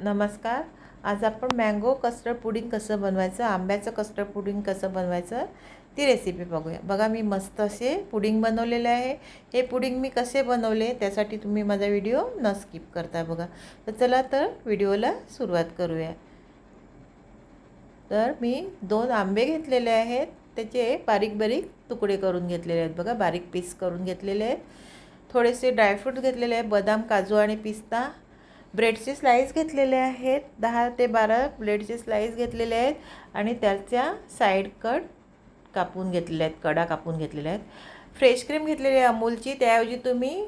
नमस्कार. आज आपण मँगो कस्टर्ड पुडिंग कसं बनवायचं आंब्याचं कस्टर्ड पुडिंग कसं बनवायचं ती रेसिपी बघूया. बघा मी मस्त असे पुडिंग बनवलेले आहे. हे पुडिंग मी कसे बनवले त्यासाठी तुम्ही माझा व्हिडिओ न स्किप करता बघा. तर चला तर व्हिडिओला सुरुवात करूया. तर मी दोन आंबे घेतलेले आहेत. त्याचे बारीक बारीक तुकडे करून घेतलेले आहेत बघा. बारीक पीस करून घेतलेले आहेत. थोडेसे ड्रायफ्रूट घेतलेले आहेत. बदाम काजू आणि पिस्ता. ब्रेडचे स्लाईस घेतलेले आहेत. दहा ते बारा ब्रेडचे स्लाईस घेतलेले आहेत आणि त्याच्या साईड कट कापून घेतलेले आहेत कडा कापून घेतलेल्या आहेत. फ्रेश क्रीम घेतलेली आहे अमूलची त्याऐवजी तुम्ही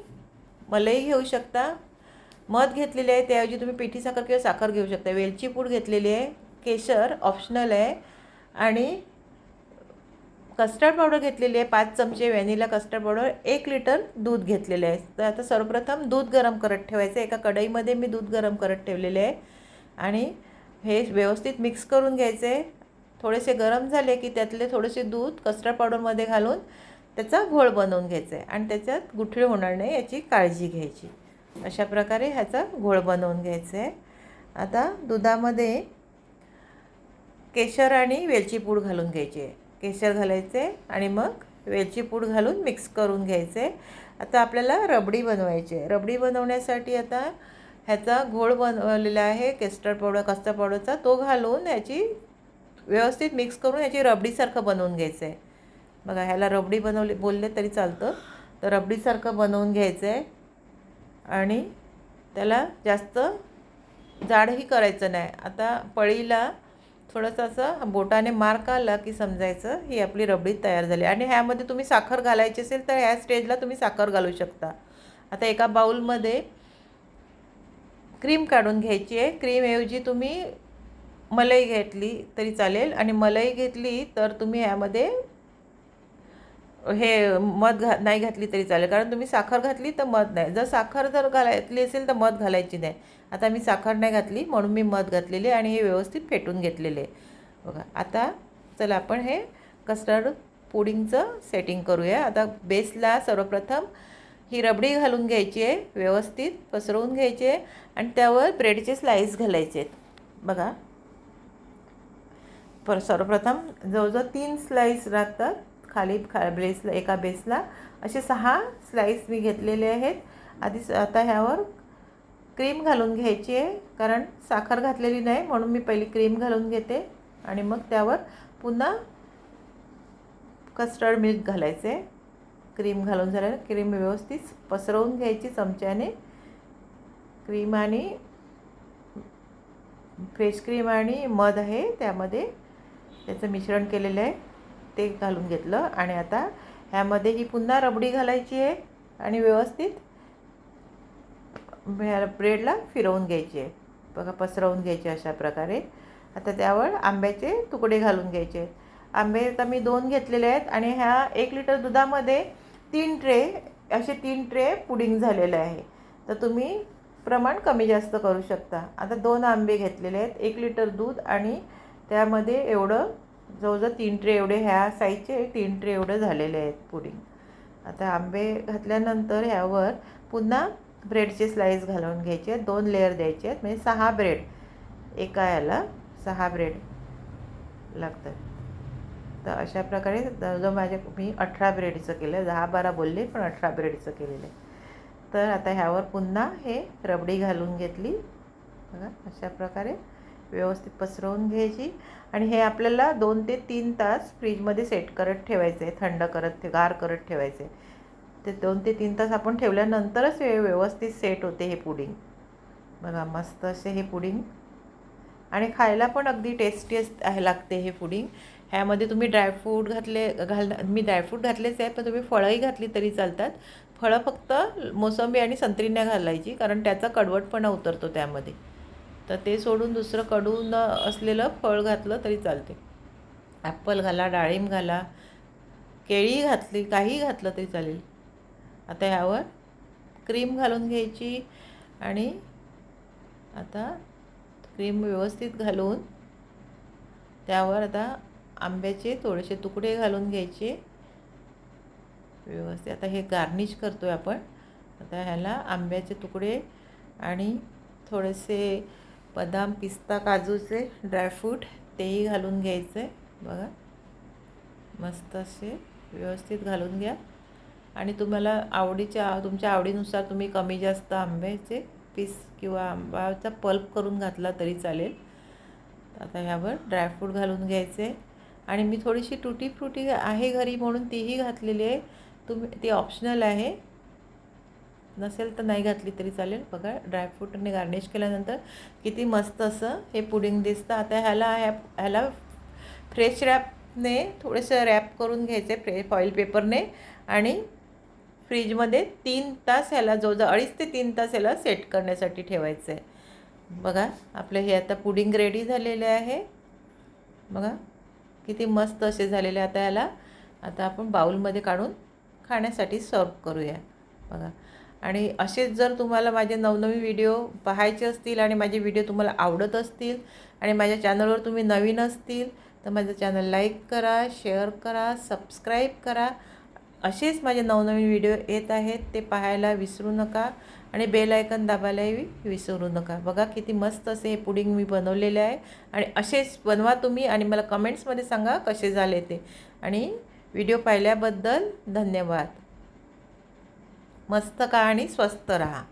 मलई घेऊ शकता मध घेतलेले आहे त्याऐवजी तुम्ही पिठी साखर किंवा साखर घेऊ शकता. वेलची पूड घेतलेली आहे केशर ऑप्शनल आहे आणि कस्टर्ड पावडर घेतलेली आहे पाच चमचे व्हॅनिला कस्टर्ड पावडर एक लिटर दूध घेतलेले आहे. तर आता सर्वप्रथम दूध गरम करत ठेवायचं एका कढईमध्ये मी दूध गरम करत ठेवलेले आहे. आणि हे व्यवस्थित मिक्स करून घ्यायचे थोडेसे गरम झाले की त्यातले थोडेसे दूध कस्टर्ड पावडरमध्ये घालून त्याचा घोळ बनवून घ्यायचा आहे. आणि त्याच्यात गुठळी होणार नाही याची काळजी घ्यायची. अशा प्रकारे ह्याचा घोळ बनवून घ्यायचा आहे. आता दुधामध्ये केशर आणि वेलची पूड घालून घ्यायची आहे. केशर घालायचे आणि मग वेलची पूड घालून मिक्स करून घ्यायचे. आता आपल्याला रबडी बनवायची आहे. रबडी बनवण्यासाठी आता ह्याचा घोळ बनवलेला आहे केस्टर्ड पावडर कस्टर्ड पावडरचा. तो घालून ह्याची व्यवस्थित मिक्स करून ह्याची रबडीसारखं बनवून घ्यायचं. आहे बघा ह्याला रबडी बनवले बोलले तरी चालतं. तर रबडीसारखं बनवून घ्यायचं आहे आणि त्याला जास्त जाडही करायचं नाही. आता पळीला थोडंसं असं बोटाने मार्क आला की समजायचं ही आपली रबडी तयार झाली. आणि ह्यामध्ये तुम्ही साखर घालायची असेल तर ह्या स्टेजला तुम्ही साखर घालू शकता. आता एका बाऊलमध्ये क्रीम काढून घ्यायची आहे. क्रीमऐवजी तुम्ही मलाई घेतली तरी चालेल. आणि मलाई घेतली तर तुम्ही ह्यामध्ये हे मध घा नाही घातली तरी चालेल. कारण तुम्ही साखर घातली तर मध नाही. जर साखर जर घालायतली असेल तर मध घालायची नाही. आता मी साखर नाही घातली म्हणून मी मध घातलेली आणि हे व्यवस्थित फेटून घेतलेले बघा आता चला आपण हे कस्टर्ड पुडिंगचं सेटिंग करूया. आता बेसला सर्वप्रथम ही रबडी घालून घ्यायची आहे व्यवस्थित पसरवून घ्यायची आहे आणि त्यावर ब्रेडचे स्लाईस घालायचे आहेत. बघा. पर सर्वप्रथम जवळजवळ तीन स्लाईस राहतात. खाली खा बेसला एका बेसला असे सहा स्लाईस मी घेतलेले आहेत. आधी आता ह्यावर क्रीम घालून घ्यायची आहे कारण साखर घातलेली नाही म्हणून मी पहिली क्रीम घालून घेते. आणि मग त्यावर पुन्हा कस्टर्ड मिल्क घालायचे. क्रीम घालून झाल्यावर क्रीम व्यवस्थित पसरवून घ्यायची चमच्याने. क्रीम आणि फ्रेश क्रीम आणि मध आहे त्यामध्ये. त्याचं मिश्रण केलेलं आहे. ते घालून घेतलं आणि आता ह्यामध्ये ही पुन्हा रबडी घालायची आहे आणि व्यवस्थित ब्रेडला फिरवून घ्यायची आहे. बघा पसरवून घ्यायचे अशा प्रकारे. आता त्यावर आंब्याचे तुकडे घालून घ्यायचे आंबे आता मी दोन घेतलेले आहेत आणि ह्या एक लिटर दुधामध्ये तीन ट्रे असे तीन ट्रे पुडिंग झालेले आहे. तर तुम्ही प्रमाण कमी जास्त करू शकता. आता दोन आंबे घेतलेले आहेत एक लिटर दूध आणि त्यामध्ये एवढं जवळजवळ तीन ट्रे एवढे ह्या साईजचे तीन ट्रे एवढं झालेले आहेत पुडिंग आता आंबे घातल्यानंतर ह्यावर पुन्हा ब्रेडचे स्लाईस घालून घ्यायचे. आहेत दोन लेअर द्यायचे आहेत. म्हणजे सहा ब्रेड एका याला सहा ब्रेड लागतात. तर अशा प्रकारे जवळजवळ माझ्या मी अठरा ब्रेडचं केलं आहे दहा बारा बोलले पण अठरा ब्रेडचं केलेलं आहे. तर आता ह्यावर पुन्हा हे रबडी घालून घेतली. बघा अशा प्रकारे व्यवस्थित पसरवून घ्यायची. आणि हे आपल्याला दोन ते तीन तास फ्रीजमध्ये सेट करत ठेवायचे थंड करत गार करत ठेवायचे. ते दोन ते तीन तास आपण ठेवल्यानंतरच हे व्यवस्थित सेट होते हे पुडिंग. बघा मस्त असे हे पुडिंग. आणि खायला पण अगदी टेस्टी आहे लागते हे पुडिंग. ह्यामध्ये तुम्ही ड्रायफ्रूट घातले घाल मी ड्रायफ्रूट घातलेच आहे पण तुम्ही फळंही घातली तरी चालतात. फळं फक्त मोसंबी आणि संत्रींना घालायची कारण त्याचा कडवटपणा उतरतो त्यामध्ये. तर ते सोडून दुसरं कडू न असलेलं फळ घातलं तरी चालते. ॲप्पल घाला डाळिंब घाला केळी घातली काही घातलं तरी चालेल. आता ह्यावर क्रीम घालून घ्यायची आणि आता क्रीम व्यवस्थित घालून त्यावर आता आंब्याचे थोडेसे तुकडे घालून घ्यायचे. व्यवस्थित. आता हे गार्निश करतो आहे आपण. आता ह्याला आंब्याचे तुकडे आणि थोडेसे बदाम पिस्ता काजूचे ड्रायफ्रूट तेही घालून घ्यायचे. बघा. मस्त असे व्यवस्थित घालून घ्या. आणि तुम्हाला आवडीच्या तुमच्या आवडीनुसार तुम्ही कमी जास्त आंब्याचे पीस किंवा आंबाचा पल्प करून घातला तरी चालेल. आता ह्यावर ड्रायफ्रूट घालून घ्यायचे. आणि मी थोडीशी टुटी फ्रुटी आहे घरी म्हणून तीही घातलेली आहे. तुम्ही ती ऑप्शनल आहे. नसेल तर नाही घातली तरी चालेल. बघा ड्रायफ्रूटने गार्निश केल्यानंतर किती मस्त असं हे पुडिंग दिसतं. आता ह्याला ह्या ह्याला फ्रेश रॅपने थोडंसं रॅप करून घ्यायचे फ्रे फॉईल पेपरने आणि फ्रीजमध्ये तीन तास ह्याला जवळजवळ अडीच ते तीन तास ह्याला सेट करण्यासाठी ठेवायचं आहे बघा आपलं हे आता पुडिंग रेडी झालेले आहे. बघा किती मस्त असे झालेले आता ह्याला. आता आपण बाऊलमध्ये काढून खाण्यासाठी सर्व करूया. बघा आणि असेच जर तुम्हाला माझे नवनवीन व्हिडिओ पाहायचे असतील आणि माझे व्हिडिओ तुम्हाला आवडत असतील आणि माझ्या चॅनलवर तुम्ही नवीन असतील तर माझं चॅनल लाईक करा शेअर करा सबस्क्राईब करा. असेच माझे नवनवीन व्हिडिओ येत आहेत ते पाहायला विसरू नका आणि बेल आयकन दाबायलाही विसरू नका. बघा किती मस्त असे हे पुडिंग मी बनवलेले आहे आणि असेच बनवा तुम्ही आणि मला कमेंट्समध्ये सांगा कसे झाले ते. आणि व्हिडिओ पाहिल्याबद्दल धन्यवाद. मस्त का आणि स्वस्त राहा.